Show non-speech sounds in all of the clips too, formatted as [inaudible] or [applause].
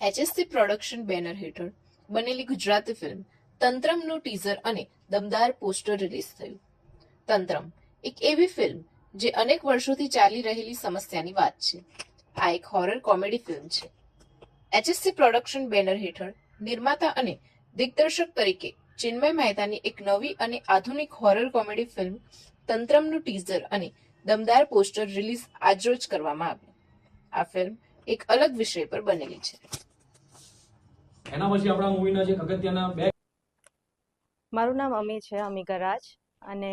HSC production banner હેઠળ બનેલી Gujarati film તંત્રમનું ટીઝર અને દમદાર પોસ્ટર રિલીઝ થયું. તંત્રમ એક એવી ફિલ્મ જે અનેક વર્ષોથી ચાલી રહેલી સમસ્યાની વાત છે. આ એક હોરર કોમેડી ફિલ્મ છે. એચએસસી પ્રોડક્શન બેનર હેઠળ નિર્માતા અને દિગ્દર્શક તરીકે ચિન્મય મહેતાની એક નવી અને આધુનિક હોરર કોમેડી ફિલ્મ તંત્રમનું ટીઝર અને દમદાર પોસ્ટર રિલીઝ આજરોજ કરવામાં આવ્યું આ ફિલ્મ એક અલગ વિષય પર બનેલી છે. એના પછી આપણા મૂવીના જે અગત્યના બે મારું નામ અમી છે, અમી રાજ અને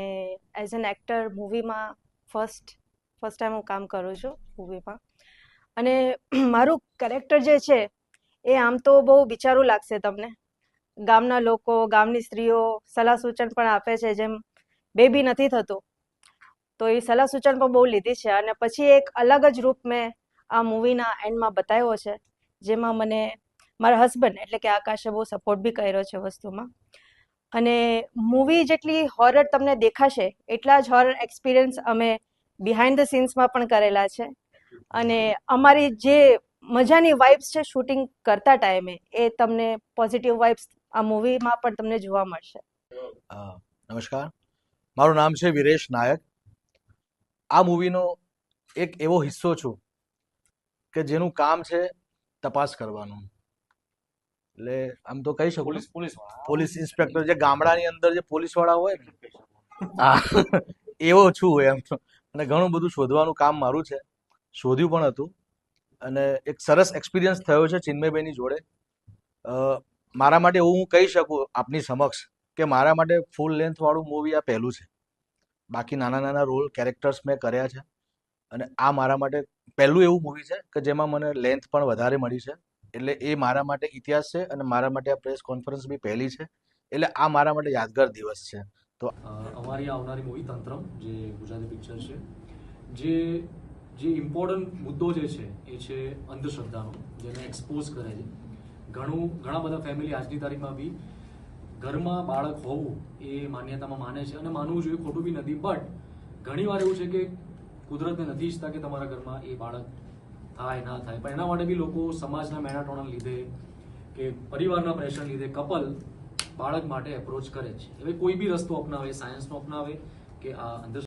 એઝ એન એક્ટર મૂવીમાં ફર્સ્ટ ફર્સ્ટ ટાઈમ હું કામ કરું છું મૂવીમાં અને [clears throat] મારું કેરેક્ટર જે છે, એ આમ તો બહુ બિચારું લાગશે તમને. ગામના લોકો, ગામની સ્ત્રીઓ સલાહ સૂચન પણ આપે છે, જેમ બેબી નથી થતું, તો એ સલાહ સૂચન પણ બહુ લીધી છે. અને પછી એક અલગ જ રૂપ મેં આ મૂવીના એન્ડમાં બતાવ્યો છે, જેમાં મને મારા હસબન્ડ એટલે કે આકાશે બહુ સપોર્ટ બી કર્યો છે વસ્તુમાં. અને મૂવી જેટલી હોરર તમને દેખાશે, એટલા જ હોરર એક્સપિરિયન્સ અમે બિહાઇન્ડ ધ સીન્સમાં પણ કરેલા છે. અને અમારી જે મજાની વાઇબ્સ છે શૂટિંગ કરતા ટાઈમે એ તમને પોઝિટિવ વાઇબ્સ આ મૂવીમાં પણ તમને જોવા મળશે. નમસ્કાર. મારું નામ છે વિરેશ નાયક. આ મૂવીનો એક એવો હિસ્સો છું કે જેનું કામ છે તપાસ કરવાનું. એટલે આમ તો કહી શકું પોલીસ પોલીસ ઇન્સ્પેક્ટર જે ગામડાની અંદર જે પોલીસવાળા હોય ને. હા એવો છું એમ. અને ઘણું બધું શોધવાનું કામ મારું છે. શોધ્યું પણ હતું. અને એક સરસ એક્સપિરિયન્સ થયો છે ચિન્મયભાઈની જોડે. મારા માટે એવું હું કહી શકું આપની સમક્ષ કે મારા માટે ફૂલ લેન્થ વાળું મૂવી આ પહેલું છે. બાકી નાના નાના રોલ કેરેક્ટર્સ મેં કર્યા છે. અને આ મારા માટે પહેલું એવું મૂવી છે કે જેમાં મને લેન્થ પણ વધારે મળી છે. એટલે એ મારા માટે ઇતિહાસ છે અને મારા માટે આ પ્રેસ કોન્ફરન્સ બી પહેલી છે. એટલે આ મારા માટે યાદગાર દિવસ છે. તો અમારી આવનારી મૂવી તંત્રમ, જે ગુજરાતી પિક્ચર છે, જે જે ઇમ્પોર્ટન્ટ મુદ્દો જે છે, એ છે અંધશ્રદ્ધાનો, જેને એક્સપોઝ કરે છે. ઘણું, ઘણા બધા ફેમિલી આજની તારીખમાં બી ઘરમાં બાળક હોવું એ માન્યતામાં માને છે અને માનવું જોઈએ ખોટું બી નથી. બટ ઘણીવાર એવું છે કે કુદરતને નથી ઈચ્છતા કે તમારા ઘરમાં એ બાળક થાય, ના થાય. પણ એના માટે બી લોકો સમાજના મેણાટોણા લીધે કે પરિવારના પ્રેશર લીધે કપલ બાળક માટે એપ્રોચ કરે છે. હવે કોઈ બી રસ્તો અપનાવે સાયન્સનો અપનાવે કે આ અંધશ્રદ્ધા